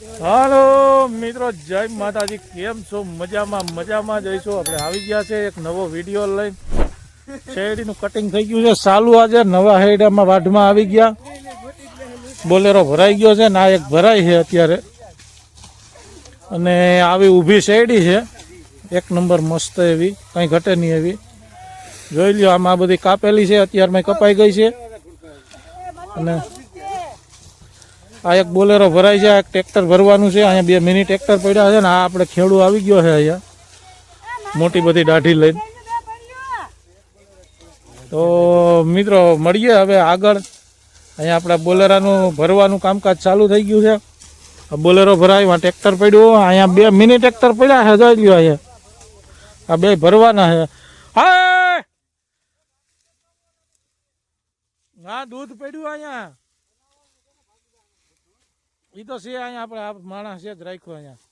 હાલો મિત્રો, જય માતાજી. કેમ છો? મજામાં મજામાં જઈશું આપણે આવી ગયા છે એક નવો વીડિયો લઈને. શેરડીનું કટિંગ થઈ ગયું છે. સાલું આજે નવા હેડામાં વાઢમાં આવી ગયા. બોલેરો ભરાઈ ગયો છે ના એક ભરાઈ છે અત્યારે. અને આવી ઊભી શેરડી છે. એક નંબર મસ્ત એવી, કંઈ ઘટે નહીં એવી. જોઈ લ્યો, આમાં આ બધી કાપેલી છે. અત્યારમાં કપાઈ ગઈ છે. અને આ એક બોલેરો ભરાય છે એક ટ્રેક્ટર ભરવાનું છે, અહીંયા બે મિની ટ્રેક્ટર પડ્યા છે ને, આ આપણે ખેડૂ આવી ગયો છે અહીંયા. મોટી બધી દાઢી લઈને. તો મિત્રો, મળીએ હવે આગળ. અહીંયા આપણે બોલેરાનું ભરવાનું કામકાજ ચાલુ થઈ ગયું છે. બોલેરો ભરાય ટ્રેક્ટર પડ્યું. અહીંયા બે મિની ટ્રેક્ટર પડ્યા છે જોઈ લ્યો અહીંયા. આ બે ભરવાના છે. હા હા દૂધ પડ્યું અહીંયા. ઈ તો છે અહીંયા આપણે આ માણસ છે જ રાખ્યો અહીંયા.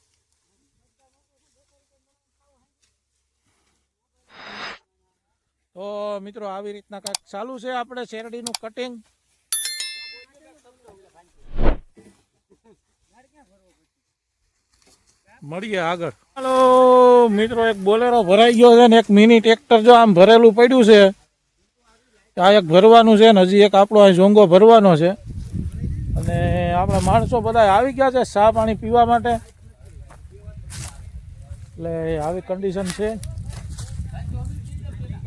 તો મિત્રો આવી રીતના કાંઈક ચાલુ છે આપણે શેરડીનું કટિંગ મળીએ આગળ. હાલો, મિત્રો, એક બોલેરો ભરાઈ ગયો છે ને એક મિની ટ્રેક્ટર જો આમ ભરેલું પડ્યું છે. આ એક ભરવાનું છે ને હજી એક આપણો અહીં ઝોંગો ભરવાનો છે. અને આપણા માણસો બધા આવી ગયા છે ચા પાણી પીવા માટે. એટલે આવી કન્ડિશન છે.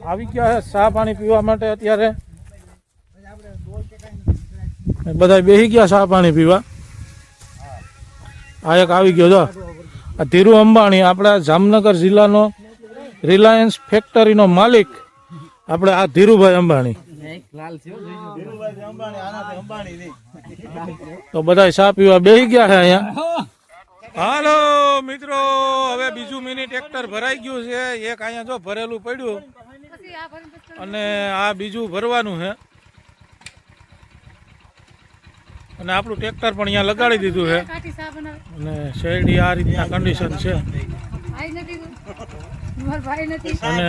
આવી ગયા છે ચા પાણી પીવા માટે અત્યારે. બધા બેસી ગયા ચા પાણી પીવા. આ એક આવી ગયો જો. આ ધીરુ અંબાણી, આપણા જામનગર જિલ્લાનો રિલાયન્સ ફેક્ટરીનો માલિક. આપણે આ ધીરુભાઈ અંબાણી. તો બધા ચા પીવા બેસી ગયા છે અહીંયા? હાલો મિત્રો હવે બીજું મિની ટ્રેક્ટર ભરાઈ ગયું છે. એક અહીંયા જો ભરેલું પડ્યું. અને આ બીજું ભરવાનું છે. અને આપણું ટ્રેક્ટર પણ અહીંયા લગાડી દીધું છે. અને શેરડી આ રીતના કન્ડિશન છે. ભાઈ નથી મારો ભાઈ નથી. અને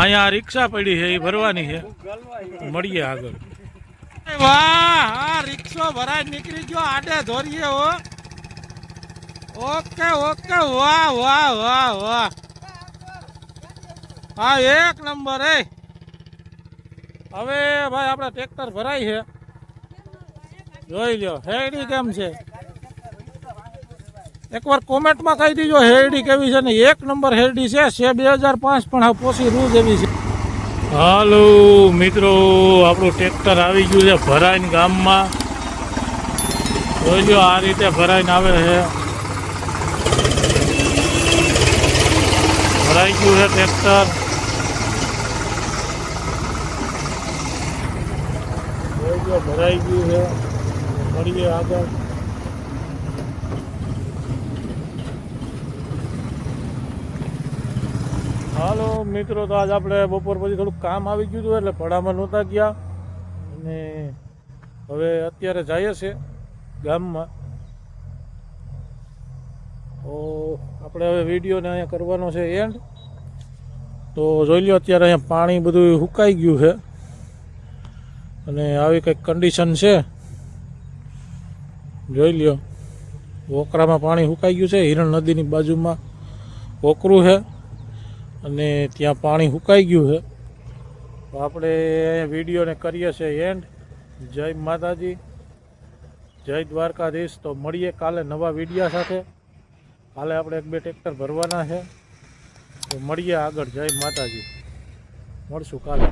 અહીંયા રિક્ષા પડી છે એ ભરવાની છે. મળીએ આગળ. વાહ હા રિક્ષો ભરાય નીકળી ગયો આડે ધોરીએ હો. ઓકે ઓકે વાહ વાહ વાહ વાહ. હા એક નંબર એ. હવે ભાઈ આપણે ટ્રેક્ટર ભરાય છે. જોઈ લ્યો હેડી કેમ છે? એકવાર કોમેન્ટમાં કહી દીજો, હેરડી કેવી છે ને? એક નંબર હેરડી છે છે બે હજાર પાંચ, પણ આ પોસી રૂ જેવી છે. હાલો, મિત્રો, આપણું ટ્રેક્ટર આવી ગયું છે ભરાઈને ગામમાં. જોઈ લ્યો, આ રીતે ભરાઈને આવે છે. ભરાઈ ગયું છે ટ્રેક્ટર. ભરાઈ ગયું છે. મળીએ આગળ. હાલો, મિત્રો, તો આજ આપણે બપોર પછી થોડુંક કામ આવી ગયું હતું એટલે પડામાં નહોતા ગયા. અને હવે અત્યારે જઈએ છે ગામમાં. તો આપણે હવે વિડીયોને અહીંયા કરવાનો છે એન્ડ તો જોઈ લો અત્યારે અહીંયા પાણી બધું સુકાઈ ગયું છે. અને આવી કંઈક કન્ડિશન છે. જોઈ લ્યો, વોકરામાં પાણી સુકાઈ ગયું છે, હિરણ નદીની બાજુમાં વોકરું છે. અને ત્યાં પાણી સુકાઈ ગયું છે. તો આપણે વિડીયોને કરીએ છીએ એન્ડ. જય માતાજી. જય દ્વારકાધીશ. તો મળીએ કાલે નવા વિડીયા સાથે. કાલે આપણે એક બે ટ્રેક્ટર ભરવાના છે. તો મળીએ આગળ. જય માતાજી. મળશું કાલે.